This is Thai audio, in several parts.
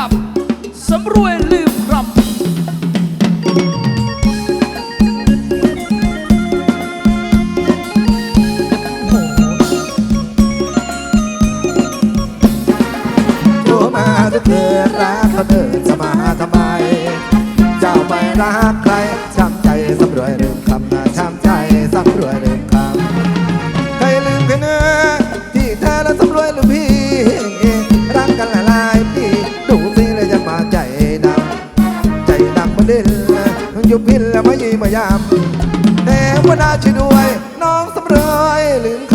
กับสำรวยลืมครั แต่ว่าน่าช่วยด้วย น้องสำรวยลืมค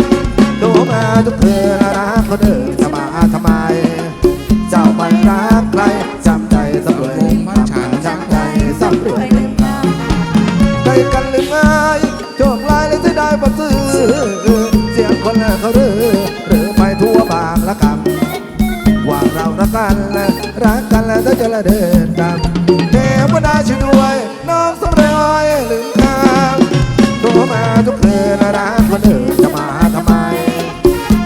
ำโทรมาทุกคืนรักเขาเดินจะมาทำไม เจ้าไม่รักใครจำใจสำรวยลืมคำจำใจสำรวยลืมคำใจกันลืมง่ายโชคลายเลยจะได้บัซื้อเสียงคนเขาเรือหรือไปทั่วบางละกำว่าเรารักกันและรักกันแล้วจะละเดินตามเทวดาช่วยด้วย ทุกคืนรักคนอื่นจะมาทำไม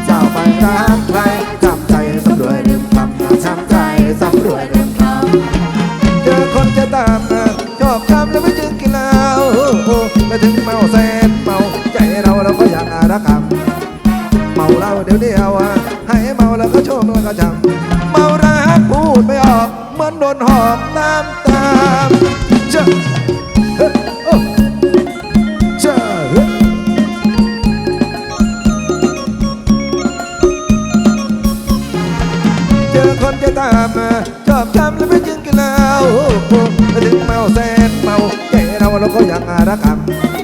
เจ้าไม่รักใครจำใจสำรวยลืมคำช้ำใจสำรวยลืมคำเจอคนจะตามนะชอบคำแล้วไม่จึงกินเหล้าไม่ถึงเมาแสนเมาใจเราเราก็อยากอารักคำเมาเหล้าเดี๋ยวเดียวอะให้เมาแล้วก็ชมแล้วก็จำเมารักพูดไม่ออกเหมือนโดนหอกตามตามเจ้า เจอคนจะตามมาชอบทำแล้วไม่จึงกินเหล้าถึงเมาแสนเมาใจเราเราก็อยากอารักค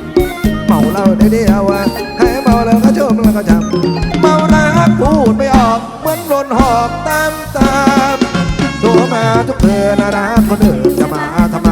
ำเมาเหล้าเดียวอะให้เมาแล้วก็ชมแล้วก็จำเมารักพูดไม่ออกเหมือนโดนหอกตามตามโทรมาทุกเพื่อนรักคนอื่นจะมาทำ